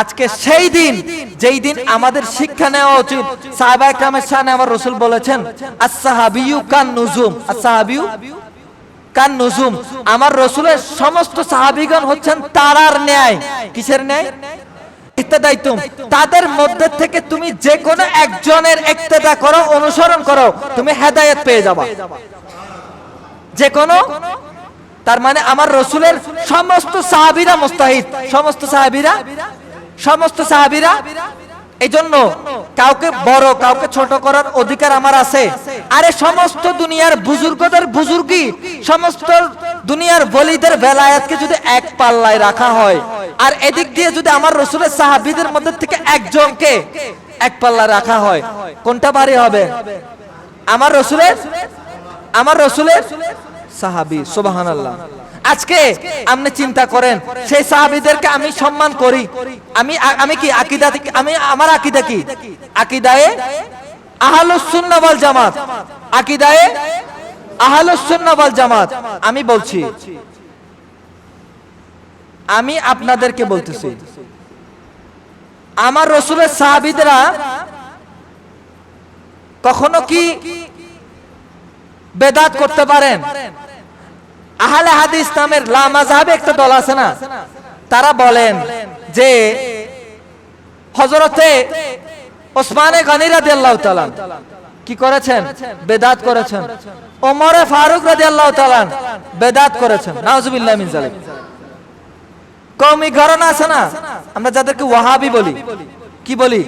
আজকে সেই দিন, যেই দিন আমাদের শিক্ষা নেওয়া উচিত। সাহাবা একরামের সামনে আমার রসুল বলেছেন আসাহাবিউ কান নুজুম আসাহাবিউ কান নুজুম আমার রসুলের সমস্ত সাহাবিগণ হচ্ছেন তারার ন্যায়। কিসের ন্যায়? তাদের মধ্যে থেকে তুমি যে কোনো একজনের ইক্তেদা করো, অনুসরণ করো, তুমি হেদায়েত পেয়ে যাবা। যে কোনো তার মানে আমার রসুলের সমস্ত সাহাবিরা মুস্তাহিদ। সমস্ত সাহাবিরা সমস্ত সাহাবিরা এই জন্য কাউকে বড়, কাউকে ছোট করার অধিকার আমার আছে। আরে সমস্ত দুনিয়ার বুজুর্গদের বুজুর্গি, সমস্ত দুনিয়ার বলিদের বেলায়াতকে যদি এক পাল্লায় রাখা হয়, আর এদিক দিয়ে যদি আমার রসুলের সাহাবিদের মধ্যে থেকে একজনকে এক পাল্লা রাখা হয়, কোনটা ভারী হবে? আমার রসুলের আমার রসুলের সাহাবি সুবাহান আল্লাহ আজকে আপনি চিন্তা করেন, সেই সাহাবিদেরকে আমি সম্মান করি। আমি আমি কি আকিদা আমি আমার আকিদা কি? আকিদায়ে আহলুস ওয়াল জামাত। আকিদায়ে আহলুস ওয়াল জামাত। আমি বলছি, আমি আপনাদেরকে বলতেছি, আমার রসুলের সাহাবিদরা কখনো কি বেদাত করতে পারেন? আহলে হাদিস নামের লা মাযহাবে একটা দল আছে না? তারা বলেন যে হযরতে ওসমানে গনি রাদিয়াল্লাহু তাআলা কি করেছেন? বেদাত করেছেন। ওমরে ফারুক রাদিয়াল্লাহু তাআলা বেদাত করেছেন। নাউজুবিল্লাহ মিন জালিক কওমি ঘরানা আছে না? আমরা যাদেরকে ওয়াহাবি বলি। কি বলি?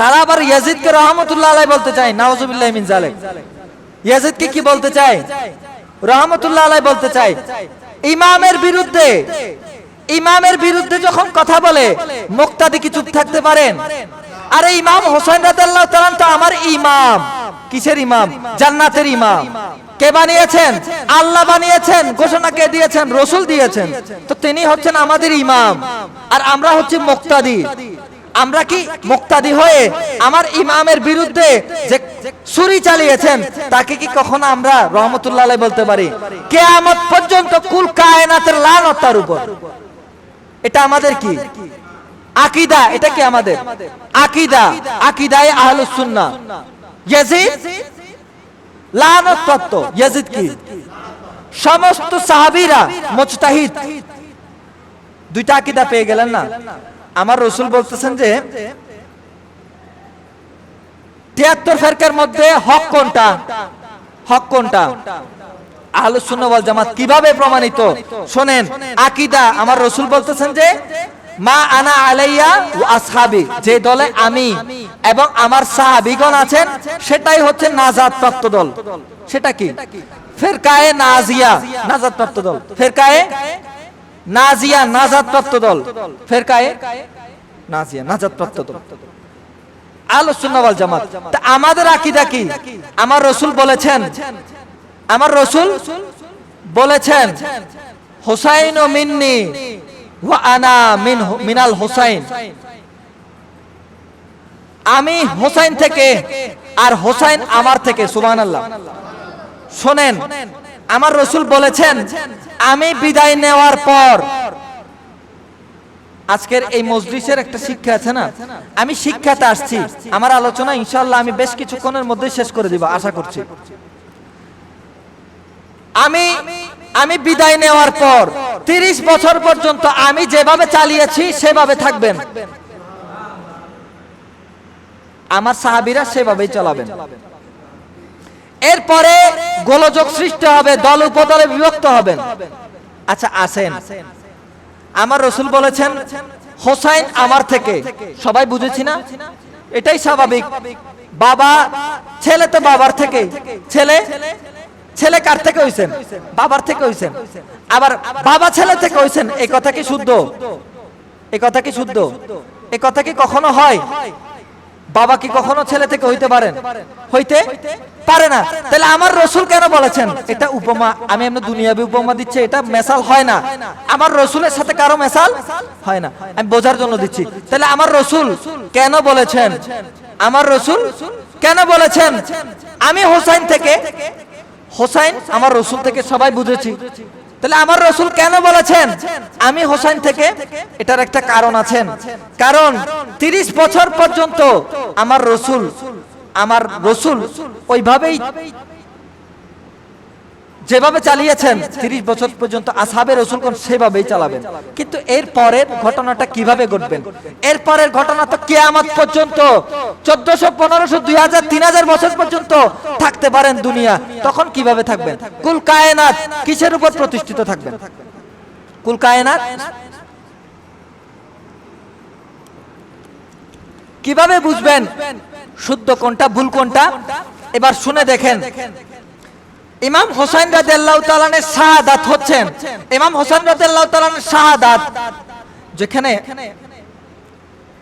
তারা আবার ইয়াজিদকে রহমতুল্লাহ আলাই বলতে চায়। নাউজুবিল্লাহ মিন জালিক ইয়াজিদকে কি বলতে চায়? রহমতুল্লাহ বলতে চাই, ইমামের বিরুদ্ধে ইমামের বিরুদ্ধে যখন কথা বলে, মুক্তাদি কি চুপ থাকতে পারেন? আরে ইমাম হোসেন রাদিয়াল্লাহু তাআলা তো আমার ইমাম। কিসের ইমাম? জান্নাতের ইমাম। কে বানিয়েছেন? আল্লাহ বানিয়েছেন, ঘোষণা কে দিয়েছেন? রসুল দিয়েছেন। তো তিনি হচ্ছেন আমাদের ইমাম। আর আমরা হচ্ছে মুক্তাদি। আমরা কি মুক্তাদি হয়ে আমার ইমামের বিরুদ্ধে যে ছুরি চালিয়েছেন, তাকে কি কখনো আমরা রহমতুল্লাহ বলতে পারি? কেয়ামত পর্যন্ত কুল কায়নাতের লানত তার উপর। এটা আমাদের কি? আকিদা, এটা কি আমাদের? আকিদা, আকিদায় আহলুস সুন্নাহ। ইয়াজিদ? লানত তত্ত্ব ইয়াজিদ কি? সমস্ত সাহাবীরা মুজতাহিদ। দুইটা আকিদা পেয়ে গেলেন না? আমার রসুল বলতেছেন যে তিয়াত্তর ফেরকার মধ্যে হক কোনটা? হক কোনটা? আহলুস সুন্নাহ ওয়াল জামাত কীভাবে প্রমাণিত? শোনেন, আকীদা আমার রসুল বলতেছেন যে, মা আনা আলাইয়া ও আসহাবি যে দলে আমি এবং আমার সাহাবীগণ আছেন, সেটাই হচ্ছে নাজাত প্রাপ্ত দল। সেটা কি? ফেরকায়ে নাজিয়া নাজাত প্রাপ্ত দল। ফেরকায়ে নাজিয়া নাজাত প্রাপ্ত দল। ফেরকায়ে নাজিয়া নাজাত প্রাপ্ত দল। আলোচনা ওয়াল জামাত। তা আমাদের আকীদা কি? আমার রসুল বলেছেন, আমার রসুল বলেছেন, হোসাইন ও মিন্নি আনা মিন মিনাল হোসাইন। আমি হোসাইন থেকে আর হোসাইন আমার থেকে, সুবহানাল্লাহ। শোনেন, আমার রসুল বলেছেন, আমি বিদায় নেওয়ার পর আজকের এই মজলিসের একটা শিক্ষা আছে না? আমি শিক্ষাতে আসছি। আমার আলোচনা ইনশাল্লাহ আমি বেশ কিছুক্ষণের মধ্যে শেষ করে দিব আশা করছি। আমি আমি বিদায় নেওয়ার পর তিরিশ বছর পর্যন্ত আমি যেভাবে চালিয়েছি সেভাবে থাকবেন। আমার সাহাবিরা সেভাবেই চালাবেন। এরপরে গোলযোগ সৃষ্টি হবে দল উপদলে বিভক্ত হবেন। আচ্ছা আসেন। আমার রসুল বলেছেন, হোসাইন আমার থেকে। সবাই বুঝেছি না? এটাই স্বাভাবিক। বাবা, ছেলে তো বাবার থেকে। ছেলে? ছেলে কার থেকে হইছেন? বাবার থেকে হইছেন। আবার বাবা, ছেলে থেকে হইছেন? এই কথা কি শুদ্ধ? এই কথা কি শুদ্ধ? এই কথা কি কখনো হয়? বাবা কি কখনো ছেলে থেকে হইতে পারেন? হইতে পারে না। তাহলে আমার রসুল কেন বলেছেন? এটা উপমা, আমি এমনি দুনিয়াবি উপমা দিচ্ছি, এটা মেসাল হয় না। আমার রসুলের সাথে কারও মেসাল হয় না। আমি বোঝার জন্য দিচ্ছি। তাহলে আমার রসুল কেন বলেছেন? আমার রসুল কেন বলেছেন? আমি হোসাইন থেকে, হোসাইন আমার রসুল থেকে সবাই বুঝেছি। তাহলে আমার রসুল কেন বলেছেন? আমি হোসেন থেকে এটার একটা কারণ আছেন। কারণ তিরিশ বছর পর্যন্ত আমার রসুল আমার রসুল ওইভাবেই যেভাবে চালিয়েছেন, তিরিশ বছর পর্যন্ত আসাবে রসুল কোন সেভাবেই চালাবেন। কিন্তু এর পরের ঘটনাটা কীভাবে ঘটবেন? এর পরের ঘটনা তো কেয়ামত পর্যন্ত, চোদ্দশো পনেরোশো, দুই হাজার, তিন হাজার বছর পর্যন্ত থাকতে পারেন দুনিয়া। তখন কীভাবে থাকবেন? কুল কায়নাত কিসের উপর প্রতিষ্ঠিত থাকবেন? কুল কায়নাত? কীভাবে বুঝবেন? শুদ্ধ কোনটা, ভুল কোনটা? এবার শুনে দেখেন। ইমাম হোসেন রাদিয়াল্লাহু তাআলার শাহাদাত হচ্ছেন। ইমাম হোসেন রাদিয়াল্লাহু তাআলার শাহাদাত, যেখানে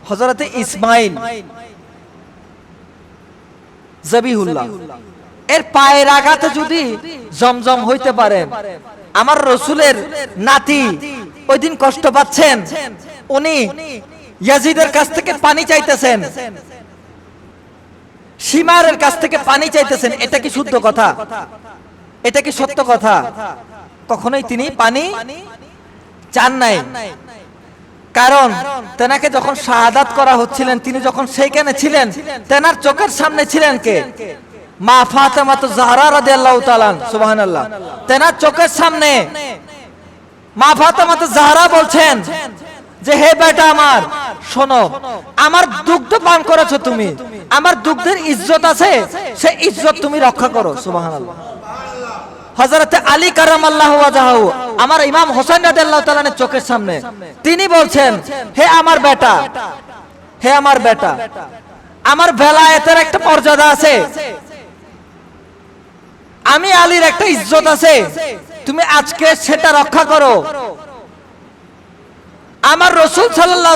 হযরতে ইসমাইল জবিহুল্লাহ, এর পায়ের আঘাতে যদি জমজম হইতে পারেন আমার রসুলের নাতি ওই দিন কষ্ট পাচ্ছেন, উনি ইয়াজিদের কাছ থেকে পানি চাইতেছেন, সীমারের কাছ থেকে পানি চাইতেছেন, এটা কি শুদ্ধ কথা? এটা কি সত্য কথা? কখনোই তিনি পানি চান নাই। কারণ তেনাকে যখন শাহাদাত করা হচ্ছিলেন, তিনি যখন সেইখানে ছিলেন, তেনার চোখের সামনে ছিলেন কে? মা ফাতেমা তো জাহরা রাদিয়াল্লাহু তাআলা সুবহানাল্লাহ। তেনার চোখের সামনে মা ফাতেমা তো জাহরা বলছেন যে, হে বেটা আমার, শোনো, আমার দুগ্ধ পান করেছ তুমি, আমার দুগ্ধের ইজ্জত আছে, সে ইজ্জত তুমি রক্ষা করো, সুবহানাল্লাহ। হযরতে আলী কারামাল্লাহু ওয়াজাহু, আমার ইমাম হোসেন রাদিয়াল্লাহু তাআলার চোখের সামনে, তিনি বলছেন, হে আমার বেটা, হে আমার বেটা, আমার বেলায়েতের একটা মর্যাদা আছে। আমি আলীর একটা ইজ্জত আছে। তুমি আজকে সেটা রক্ষা করো। আমার রসুল তাআলা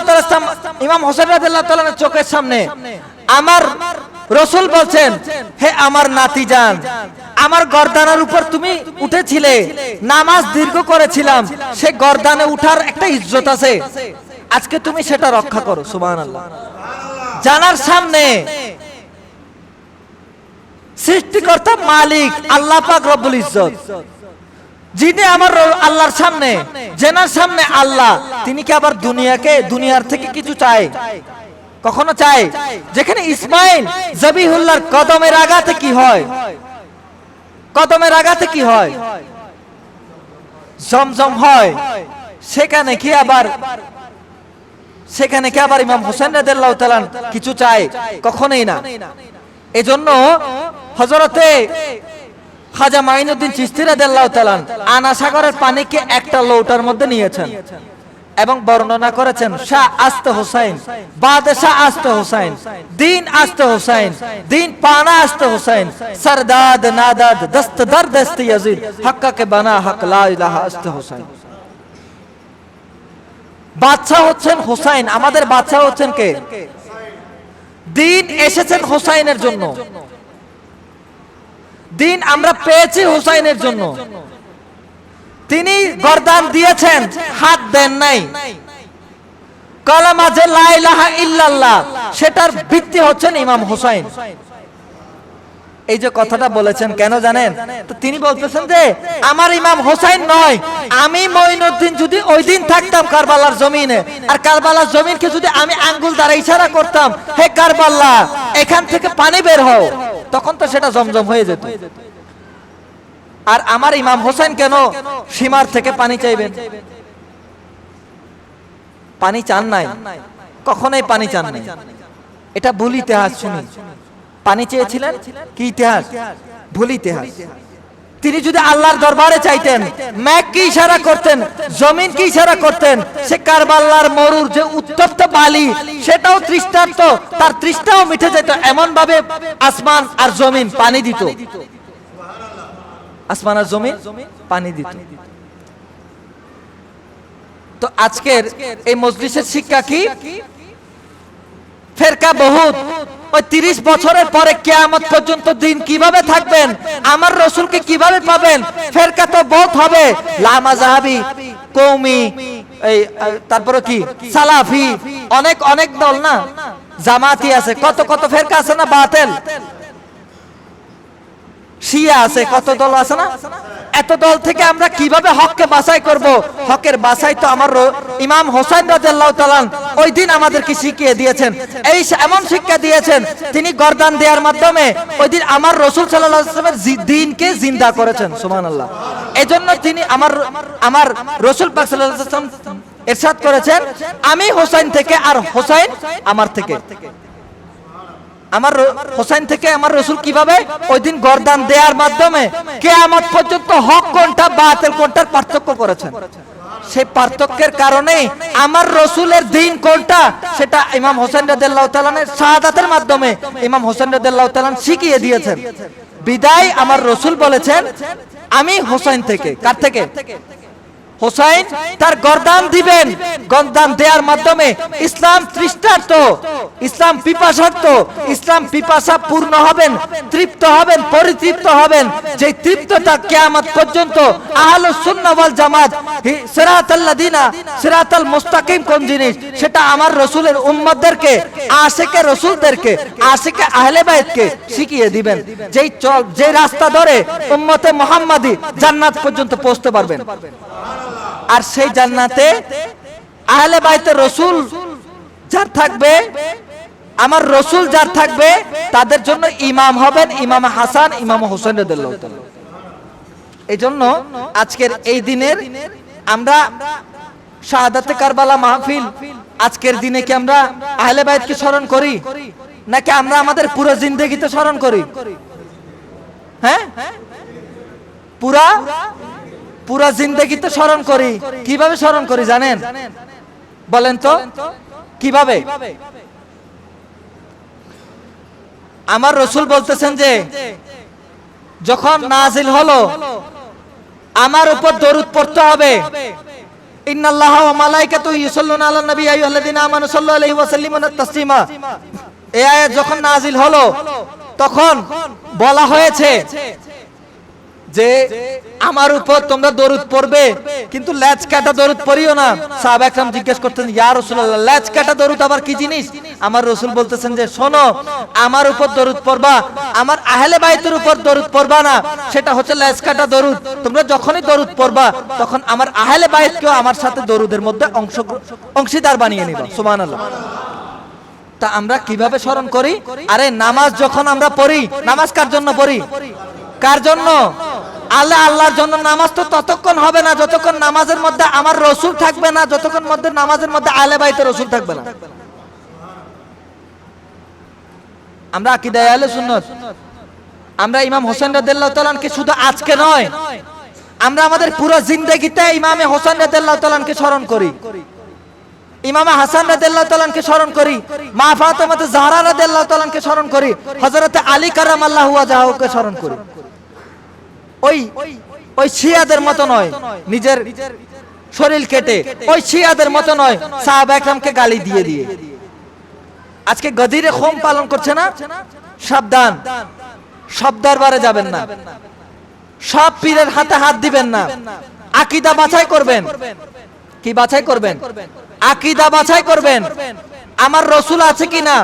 ইমাম হোসেন রাদিয়াল্লাহু তাআলার চোখের সামনে, আমার রসুল বলছেন, হে আমার নাতি যান আমার গর্দানের উপর তুমি উঠেছিলে, নামাজ দীর্ঘ করেছিলাম, সে গর্দানে উঠার একটা ইজ্জত আছে। আজকে তুমি সেটা রক্ষা করো, সুবহানাল্লাহ। জানার সামনে সৃষ্টিকর্তা মালিক আল্লাহ পাক রব্বুল ইজ্জত। যিনি আমার আল্লাহর সামনে, জেনার সামনে আল্লাহ, তিনি কি আবার দুনিয়াকে, দুনিয়ার থেকে কিছু চায়? কখনো চায়? যেখানে ইসমাইল জবিহুল্লাহর কদমের আঘাতে কি হয়? কদমের আঘাতে কি হয়? জমজম হয়। সেখানে কি আবার সেখানে কি আবার ইমাম হোসেন রাদিয়াল্লাহু কিছু চায়? কখনোই না। এজন্য হযরতে খাজা মাইনুদ্দিন চিস্তি রাদিয়াল্লাহু আনা সাগরের পানিকে একটা লৌটার মধ্যে নিয়েছেন। এবং বর্ণনা করেছেন শাহ আস্তে হোসাইন বাদে শাহ আস্তে হোসাইন, দিন আস্তে হোসাইন, দিন পানা আস্তে হোসাইন, সরদাদ, নাদাদ, দস্ত দর দস্ত ইয়াজিদ হক্কা কে বানা হক, লা ইলাহা আস্তে হোসাইন। বাদশাহ হচ্ছেন হোসাইন, আমাদের বাদশাহ হচ্ছেন কে? দিন এসেছেন হোসাইনের জন্য। দিন আমরা পেয়েছি হোসাইনের জন্য। তিনি গরদান দিয়েছেন, হাত দেন নাই। কলামা যে লা ইলাহা ইল্লাল্লাহ, সেটার ভিত্তি হচ্ছেন ইমাম হোসাইন। এই যে কথাটা বলেছেন, কেন জানেন? তো তিনি বলতেছেন যে, আমার ইমাম হোসাইন নয়, আমি মঈনুদ্দিন যদি ওই দিন থাকতাম কারবালার জমিনে, আর কারবালার জমিনকে যদি আমি আঙ্গুল দ্বারা ইশারা করতাম, হে কারবাল্লা এখান থেকে পানি বের হও, তখন তো সেটা জমজম হয়ে যেত। আর আমার ইমাম হোসেন কেন সীমার থেকে পানি চাইবেন? পানি চান নাই? কখনোই পানি চান নাই। এটা ভুল ইতিহাস, শুনি। পানি চেয়েছিলেন? কি ইতিহাস? ভুল ইতিহাস। তিনি যদি আল্লাহর দরবারে চাইতেন, ম্যাক কি ইশারা করতেন, জমিন কি ইশারা করতেন, সে কারবাল্লার মরুর যে উত্তপ্ত বালি, সেটাও তৃষ্ণার্ত, তার তৃষ্ণাও মিটে যেত এমন ভাবে আসমান আর জমিন পানি দিত। আসমান জমিন পানি দিত। তো আজকের এই মজলিসের শিক্ষা কি? ফেরকা বহুত। ওই তিরিশ বছরের পরে কেয়ামত পর্যন্ত দিন কীভাবে থাকবেন? আমার রসুলকে কীভাবে পাবেন? ফেরকা তো বহুত হবে। লামা জাহাবি, কৌমি এই, তারপরে কি? সালাফি। অনেক অনেক দল না? জামাতি আছে। কত কত ফেরকা আছে না বাতেল? শিয়া আছে, কত দল আছে না? এত দল থেকে আমরা কীভাবে হককে বাছাই করব? হকের বাছাই তো আমার ইমাম হোসেন রাদিয়াল্লাহু তাআলা ওই দিন আমাদেরকে শিখিয়ে দিয়েছেন। এই এমন শিক্ষা দিয়েছেন, তিনি গর্দান দেওয়ার মাধ্যমে ওই দিন আমার রসুল জি- দিনকে জিন্দা করেছেন, সুবহানাল্লাহ। এজন্য তিনি আমার আমার রসুল পাক ওয়াসাল্লাম ইরশাদ করেছেন, আমি হোসেন থেকে আর হোসেন আমার থেকে। আমার হোসেন থেকে আমার রসুল কীভাবে ওই দিন গরদান দেওয়ার মাধ্যমে কেয়ামত পর্যন্ত হক কোনটা, বাতিল কোনটার পার্থক্য করেছেন? সেই পার্থক্যের কারণে আমার রসুলের দিন কোনটা, সেটা ইমাম হোসেন তাআলার শাহাদাতের মাধ্যমে ইমাম হোসেন রাদিয়াল্লাহু শিখিয়ে দিয়েছেন। বিদায় আমার রসুল বলেছেন, আমি হোসেন থেকে, কার থেকে? হোসাইন তার গরদান দিবেন। গরদান দেওয়ার মাধ্যমে ইসলাম তৃষ্ণার্ত, ইসলাম পিপাসার্থ, ইসলাম পিপাসা পূর্ণ হবেন, তৃপ্ত হবেন, পরিতৃপ্ত হবেন। যে তৃপ্ততা কিয়ামত পর্যন্ত আহলুস সুন্নাহ ওয়াল জামাত সিরাতাল্লাযিনা, সিরাতাল মুস্তাকিম কোন জিনিস? সেটা আমার রসুলের উম্মতদেরকে, আশিকে রসুলদেরকে, আশিকে আহলে বাইতকে শিখিয়ে দিবেন। যেই চল যে রাস্তা ধরে উম্মতে মুহাম্মাদি জান্নাত পর্যন্ত পৌঁছতে পারবেন। আর সেই জান্নাতে আহলে বাইতে রসুল যার থাকবে আমার রসুল যার থাকবে তাদের জন্য ইমাম হবেন ইমাম হাসান ইমাম হোসেন এই জন্য আজকের এই দিনের আমরা শাহাদাতে কারবালা মাহফিল আজকের দিনে কি আমরা আহলে বাইতকে স্মরণ করি নাকি আমরা আমাদের পুরো জিন্দগিতে স্মরণ করি? হ্যাঁ? পুরা পুরা জিন্দগিতে স্মরণ করি। কীভাবে স্মরণ করি জানেন? বলেন তো। কীভাবে? আমার রসুল বলতেছেন যে, যখন নাজিল হলো, আমার উপর দরুদ পড়তে হবে। ইন্নাল্লাহ ওয়া মালাইকাতুহু ইউসাল্লুনা আলান নবী ইয়া আইয়ুহাল্লাযীনা আমানু সাল্লু আলাইহি ওয়া সাল্লিমু তাসলিমা। এই আয়াত যখন নাজিল হলো, তখন বলা হয়েছে যে আমার উপর তোমরা দরুদ পড়বে, কিন্তু ল্যাচ কাটা দরুদ পড়িও না। সাহাবা একরাম জিজ্ঞেস করতেন, ইয়া রাসূলুল্লাহ ল্যাচ কাটা দরুদ আবার কি জিনিস? আমার রাসূল বলতেছেন যে, শোনো, আমার উপর দরুদ পড়বা, আমার আহলে বাইতের উপর দরুদ পড়বা না, সেটা হচ্ছে ল্যাচ কাটা দরুদ। তোমরা যখনই দরুদ পড়বা, তখন আমার আহলে বাইতকেও আমার সাথে দরুদের মধ্যে অংশ, অংশীদার বানিয়ে নিবা। সুবহানাল্লাহ। তা আমরা কীভাবে স্মরণ করি? আরে, নামাজ যখন আমরা পড়ি, নামাজ কার জন্য পড়ি? কার জন্য? আল্লাহ আল্লাহর জন্য নামাজ তো ততক্ষণ হবে না যতক্ষণ নামাজের মধ্যে আমার রসুল থাকবে না, যতক্ষণ মধ্যে নামাজের মধ্যে আলে বাইতে রসুল থাকবে না। আমরা আকিদায় আলে সুন্নত। আমরা ইমাম হোসেন রাদিয়াল্লাহু তাআলাকে শুধু আজকে নয়, আমরা আমাদের পুরো জিন্দেগিতে ইমামে হোসেন রাদিয়াল্লাহু তাআলাকে স্মরণ করি। ইমাম হাসান রাদিয়াল্লাহু তাআলাকে স্মরণ করি, মা ফাতেমা জাহরা রাদিয়াল্লাহু তাআলাকে স্মরণ করি, হযরত আলী কারাম কারামাল্লাহু ওয়াজহাকে স্মরণ করি। ওই ওই শিয়াদের মতো নয়, নিজের শরীর কেটে, ওই শিয়াদের মতো নয়, সাহাবা একরামকে গালি দিয়ে দিয়ে। আজকে গদিরে হোম পালন করছে না? সাবধান, সব দরবারে যাবেন না। সব পীরের হাতে হাত দিবেন না। আকিদা বাছাই করবেন। কি বাছাই করবেন? আকিদা বাছাই করবেন। আমার রসুল আছে কিনা?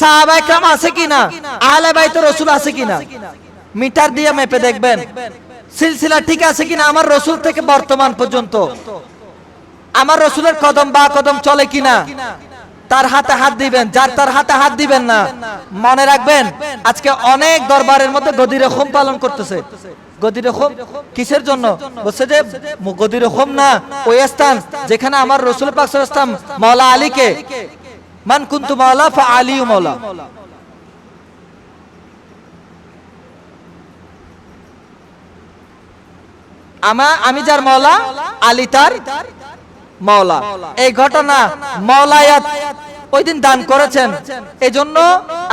সাহাবা একরাম আছে কিনা? আহলে বাইত রসুল আছে কিনা? মিটার দিয়ে মেপে দেখবেন। সিলসিলা ঠিক আছে কিনা আমার রসুল থেকে বর্তমান পর্যন্ত? আমার রসুলের কদম বা কদম চলে কিনা? তার হাতে হাত দিবেন, যার তার হাতে হাত দিবেন না। মনে রাখবেন, আজকে অনেক দরবারের মধ্যে গদিরে হোম পালন করতেছে। গদিরে হোম কিসের জন্য? বলছে যে, গদিরে হোম না, ওই স্থান যেখানে আমার রসুল পাক ইসলাম আলীকে মান কুন্তু মাওলা ফা আলিউ মাওলা। আমা, আমি যার মাওলা, আলী তার মাওলা। এই ঘটনা মাওলায়াত ওই দিন দান করেছেন। এই জন্য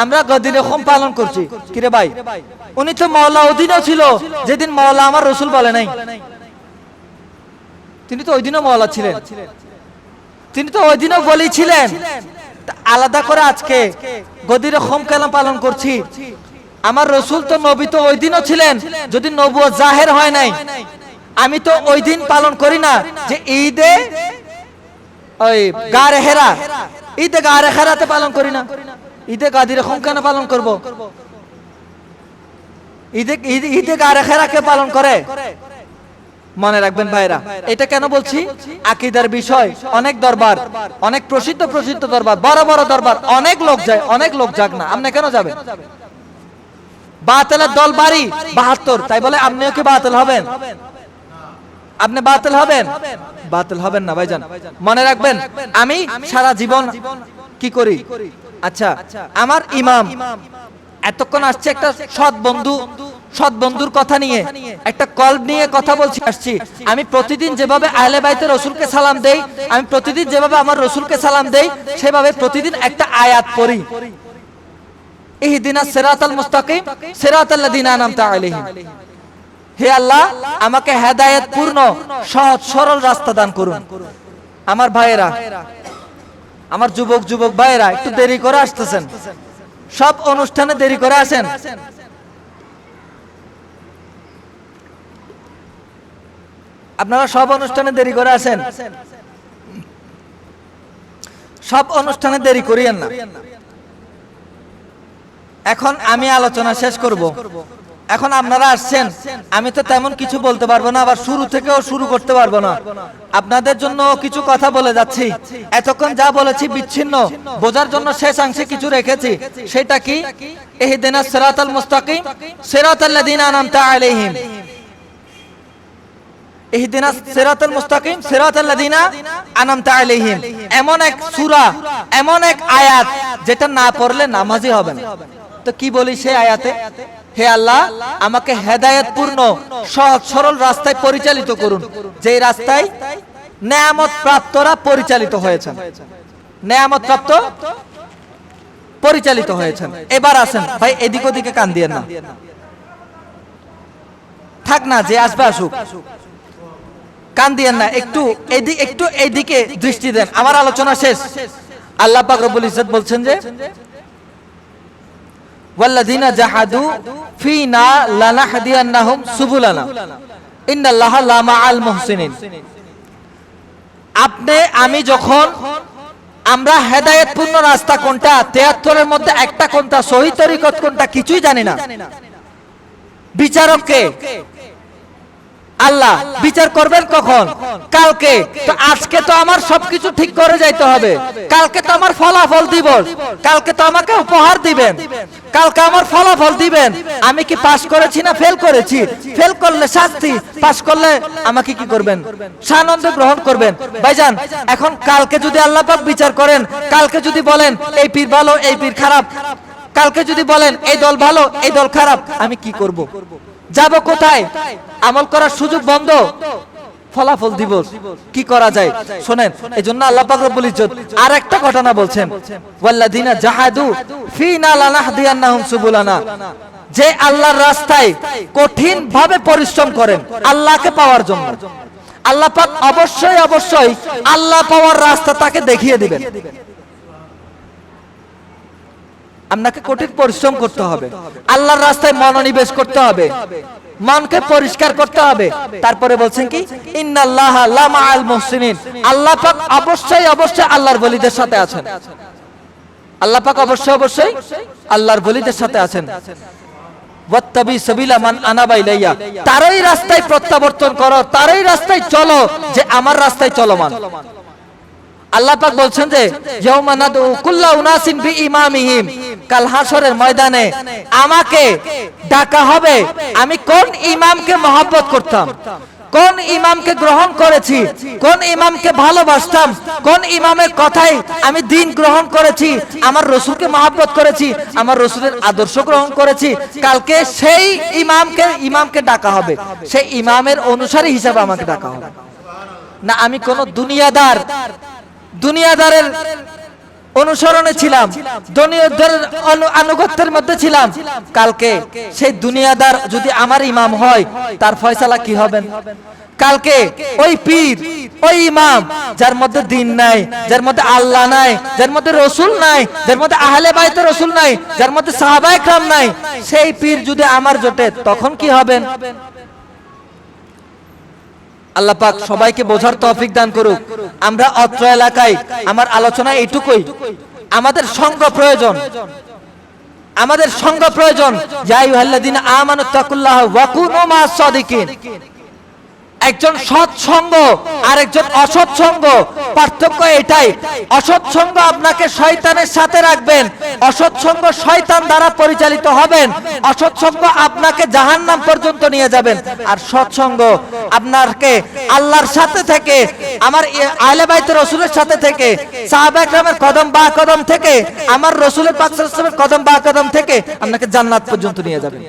আমরা গদিনে হোম পালন করছি। কিরে ভাই? উনি তো মাওলা অধীনও ছিল। যেদিন মাওলা আমার রসুল বলে নাই। তিনি তো ওই দিনও মাওলা ছিলেন। তিনি তো ওই দিনও বলি ছিলেন। আলাদা করে আজকে গদিরে হোম কালাম পালন করছি? আমার রসুল তো নবী তো ওই দিনও ছিলেন। যদি নবুয় জাহের হয় নাই আমি তো ওই দিন পালন করি না যে ঈদে ওই গারে হেরা। ঈদে গারে হেরাতে পালন করি না। ঈদে গাদিরে হোম কেন পালন করব। ঈদে, ঈদ- গারে হেরাকে পালন করে? মনে রাখবেন ভাইরা, এটা কেন বলছি? আকিদার বিষয়, অনেক দরবার, অনেক প্রসিদ্ধ প্রসিদ্ধ দরবার, বড় বড় দরবার, অনেক লোক যায়, অনেক লোক যাক না আপনি কেন যাবেন বাতেলের দল বাড়ি বাহাত্তর, তাই বলে আপনিও কি বাতিল হবেন? আপনি বাতিল হবেন? বাতিল হবেন না, ভাইজান। মনে রাখবেন, আমি সারা জীবন কি করি? আচ্ছা আমার ইমাম এতক্ষণ আসছে একটা সৎ বন্ধু, সৎ বন্ধুর কথা নিয়ে, একটা কল নিয়ে কথা বলছি, আসছি। আমি প্রতিদিন যেভাবে আহলে বাইতে রসুলকে সালাম দেই, আমি প্রতিদিন যেভাবে আমার রসুলকে সালাম দেই, সেভাবে প্রতিদিন একটা আয়াত পড়ি। ইহদিনা সিরাতাল মুস্তাকিম, সিরাতাল্লাযিনা আনআমতা আলাইহিম। হে আল্লাহ, আমাকে হেদায়েত পূর্ণ, সহজ, সরল রাস্তা দান করুন। আমার ভাইয়েরা, আমার যুবক যুবক ভাইয়েরা, একটু দেরি করে আসতেছেন। সব অনুষ্ঠানে দেরি করে আসেন আপনারা সব অনুষ্ঠানে দেরি করে আসেন সব অনুষ্ঠানে দেরি করিয়েন না। এখন আমি আলোচনা শেষ করব। এখন আপনারা আসছেন, আমি তো তেমন কিছু বলতে পারব না, আবার শুরু থেকেও শুরু করতে পারব না। আপনাদের জন্য কিছু কথা বলে যাচ্ছি। এতক্ষণ যা বলেছি বিচ্ছিন্ন, বোঝার জন্য শেষাংশে কিছু রেখেছি। সেটা কি? এহিদিনা সিরাতাল মুস্তাকিম সিরাতাল্লাযিনা আনআমতা আলাইহিম। ইহদিনা সিরাতাল মুস্তাকিম সিরাতাল্লাযিনা আনআমতা আলাইহিম। এমন এক সূরা, এমন এক আয়াত, যেটা না পড়লে নামাজই হবে না। তো কি বলি সেই আয়াতে? হে আল্লাহ, আমাকে হেদায়েত পূর্ণ সহজ, সরল রাস্তায় পরিচালিত করুন। যে রাস্তায় নেয়ামত প্রাপ্তরা পরিচালিত হয়েছেন। নেয়ামত প্রাপ্ত পরিচালিত হয়েছেন। এবার আসেন, ভাই, এদিক ওদিকে কান দিয়ে না। থাক না, যে আসবে আসুক। কান দিয়েন না, একটু একটু এইদিকে দৃষ্টি দেন। আমার আলোচনা শেষ। আল্লাহ পাক রব্বুল ইজ্জত বলছেন যে ওয়াল্লাযিনা জাহাদু লানাহদিয়ান্নাহুম সুবুলানা। লামা আল মুহসিনিন। আপনি, আমি যখন আমরা হেদায়েতপূর্ণ রাস্তা কোনটা 73 এর মধ্যে একটা কোনটা, সহি তরিকত কোনটা, কিছুই জানি না। বিচারককে আল্লাহ, বিচার করবেন কখন? কালকে। তো আজকে তো আমার সবকিছু ঠিক করে যাইতে হবে। কালকে তো আমার ফলাফল দিবস। কালকে তো আমাকে উপহার দিবেন। কালকে আমার ফলাফল দিবেন। আমি কি পাস করেছি না ফেল করেছি? ফেল করলে শাস্তি পাস করলে আমাকে কি করবেন? সানন্দ গ্রহণ করবেন। ভাইজান, এখন কালকে যদি আল্লাহ পাক বিচার করেন, কালকে যদি বলেন, এই পীর ভালো, এই পীর খারাপ। কালকে যদি বলেন, এই দল ভালো, এই দল খারাপ, আমি কি করব? যাব কোথায়? আমল করার সুযোগ বন্ধ। ফলাফল দিবস কি করা যায়? শোনেন এই জন্য আল্লাহ রব্বুল ইজ্জত আর একটা ঘটনা বলছেন। ওয়াল্লাযিনা জাহাদু ফিনা লানাহদিয়ান্নাহুম সুবুলানা। যে আল্লাহর রাস্তায় কঠিন ভাবে পরিশ্রম করেন, আল্লাহকে পাওয়ার জন্য। আল্লাহ পাক অবশ্যই অবশ্যই আল্লাহ পাওয়ার রাস্তা তাকে দেখিয়ে দিবেন। আপনাকে কঠিন পরিশ্রম করতে হবে। আল্লাহর রাস্তায় মনোনিবেশ করতে হবে। মনকে পরিষ্কার করতে হবে। তারপরে বলছেন কি? আল্লাহ পাক অবশ্যই অবশ্যই আল্লাহর বলিদের সাথে আছেন। আল্লাহ পাক অবশ্যই অবশ্যই আল্লাহর বলিদের সাথে আছেন। তারই রাস্তায় প্রত্যাবর্তন করো, তারই রাস্তায় চলো যে আমার রাস্তায় চলমান। আল্লাহ পাক বলছেন যে, ইয়াউমা নাদু কুল্লা উনাসিন বি ইমামিহিম। কাল হাসরের ময়দানে আমাকে ডাকা হবে। আমি কোন ইমামকে মহব্বত করতাম? কোন ইমামকে গ্রহণ করেছি? কোন ইমামকে ভালোবাসতাম? কোন ইমামের কথাই আমি দিন গ্রহণ করেছি? আমার রসুলকে মহাব্বত করেছি, আমার রসুলের আদর্শ গ্রহণ করেছি। কালকে সেই ইমামকে ইমামকে ডাকা হবে। সেই ইমামের অনুসারী হিসাবে আমাকে ডাকা হবে। না, আমি কোন দুনিয়াদার দুনিয়াদারের অনুসরণে ছিলাম দুনিয়াদারের আনুগত্যের মধ্যে ছিলাম। কালকে সেই দুনিয়াদার যদি আমার ইমাম হয়, তার ফয়সালা কি হবেন কালকে ওই পীর, ওই ইমাম, যার মধ্যে দিন নাই, যার মধ্যে আল্লাহ নাই, যার মধ্যে রসুল নাই, যার মধ্যে আহলে বাইতে রসুল নাই, যার মধ্যে সাহাবায় কাম নাই, সেই পীর যদি আমার জোটে, তখন কি হবেন? আল্লাহ পাক সবাইকে বোঝার তৌফিক দান করুক। আমরা অত্র এলাকায়, আমার আলোচনা এইটুকুই। আমাদের সঙ্গ প্রয়োজন। আমাদের সঙ্গ প্রয়োজন। যাই আল্লাহ দিন আমানুত্তাকুল্লাহ ওয়াকুনু মা সাদিকিন একজন সৎসঙ্গ আর একজন অসৎসঙ্গ পার্থক্য এটাই অসৎসঙ্গ আপনাকে শয়তানের সাথে রাখবেন অসৎসঙ্গ শয়তান দ্বারা পরিচালিত হবেন অসৎসঙ্গ আপনাকে জাহান্নাম পর্যন্ত নিয়ে যাবেন। আর সৎসঙ্গ আপনাকে আল্লাহর সাথে থেকে, আমার আহলে বাইত রসুলের সাথে থেকে, সাহাবা একরামের কদম বা কদম থেকে, আমার রসুলের পাক কদম বা কদম থেকে আপনাকে জান্নাত পর্যন্ত নিয়ে যাবেন।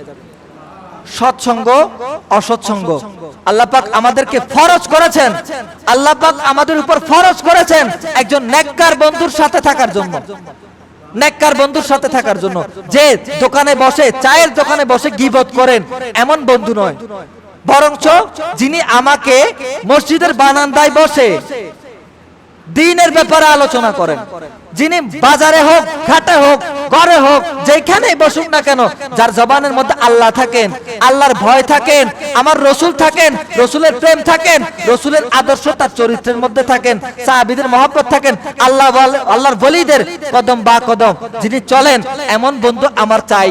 সৎসঙ্গ, অসৎসঙ্গ। আল্লাহ পাক আমাদেরকে ফরজ করেছেন। আল্লাহ পাক আমাদের উপর ফরজ করেছেন একজন নেককার বন্ধুর সাথে থাকার জন্য। নেককার বন্ধুর সাথে থাকার জন্য। যে দোকানে বসে, চায়ের দোকানে বসে গিবত করেন, এমন বন্ধু নয়। বরঞ্চ যিনি আমাকে মসজিদের বানান্দায় বসে দিনের ব্যাপারে আলোচনা করেন। যিনি বাজারে হোক, ঘাটে হোক, ঘরে হোক, যেখানেই বসুক না কেন, যার জবানের মধ্যে আল্লাহ থাকেন, আল্লাহর ভয় থাকেন, আমার রসুল থাকেন, রসুলের প্রেম থাকেন, রসুলের আদর্শ তার চরিত্রের মধ্যে থাকেন, সাহাবিদের মহব্বত থাকেন, আল্লাহ আল্লাহর বলিদের কদম বা কদম যিনি চলেন, এমন বন্ধু আমার চাই।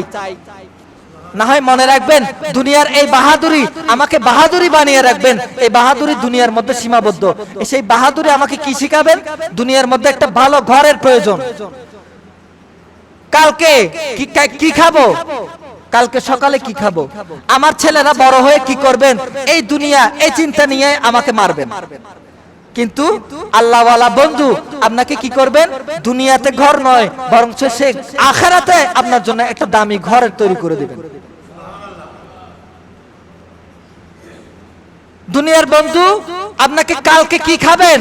না হয় মনে রাখবেন, দুনিয়ার এই বাহাদুরি আমাকে বাহাদুরি বানিয়ে রাখবেন। এই বাহাদুরি দুনিয়ার মধ্যে সীমাবদ্ধ। সেই বাহাদুরি আমাকে কি শিখাবেন? দুনিয়ার মধ্যে একটা ভালো ঘরের প্রয়োজন। কালকে কি কি খাব? কালকে সকালে কি খাব? আমার ছেলেরা বড় হয়ে কি করবেন? এই দুনিয়া, এই চিন্তা নিয়ে আমাকে মারবেন। কিন্তু আল্লাহওয়ালা বন্ধু আপনাকে কি করবেন? দুনিয়াতে ঘর নয় বরং সে আখেরাতে আপনার জন্য একটা দামি ঘরের তৈরি করে দিবেন। দুনিয়ার বন্ধু, আপনাকে কালকে কি খাবেন?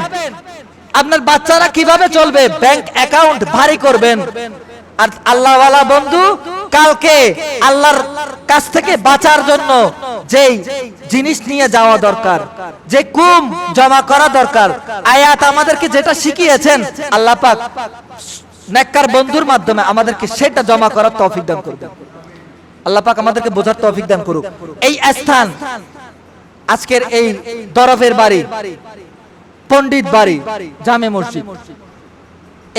আপনার বাচ্চারা কীভাবে চলবে? ব্যাংক অ্যাকাউন্ট ভারী করবেন। আর আল্লাহওয়ালা বন্ধু, কালকে আল্লাহর কাছ থেকে বাঁচার জন্য যেই জিনিস নিয়ে যাওয়া দরকার, যে কুম জমা করা দরকার। আয়াত আমাদেরকে যেটা শিখিয়েছেন, আল্লাহ পাক নেককার বন্ধুর মাধ্যমে আমাদেরকে সেটা জমা করার তৌফিক দান করবেন আল্লাহ পাক আমাদেরকে বোঝার তৌফিক দান করুক। এই স্থান আজকের এই দরফের বাড়ি, পণ্ডিত বাড়ি, জামে মসজিদ।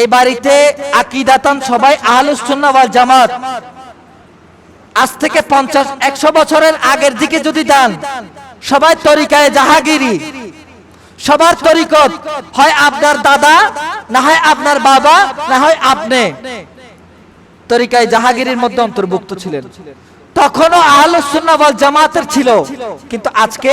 এই বাড়িতে আকিদাতান সবাই আহলুস সুন্নাহ ওয়াল জামাত। আজ থেকে পঞ্চাশ, একশো বছরের আগের দিকে যদি দান সবাই তরিকায় জাহাগিরি। সবার তরিকত হয় আপনার দাদা, না হয় আপনার বাবা, না হয় আপনি। তরিকায় জাহাগিরির মধ্যে অন্তর্ভুক্ত ছিলেন। তখনও আহলুস সুন্নাহ ওয়াল জামাতের ছিল। কিন্তু আজকে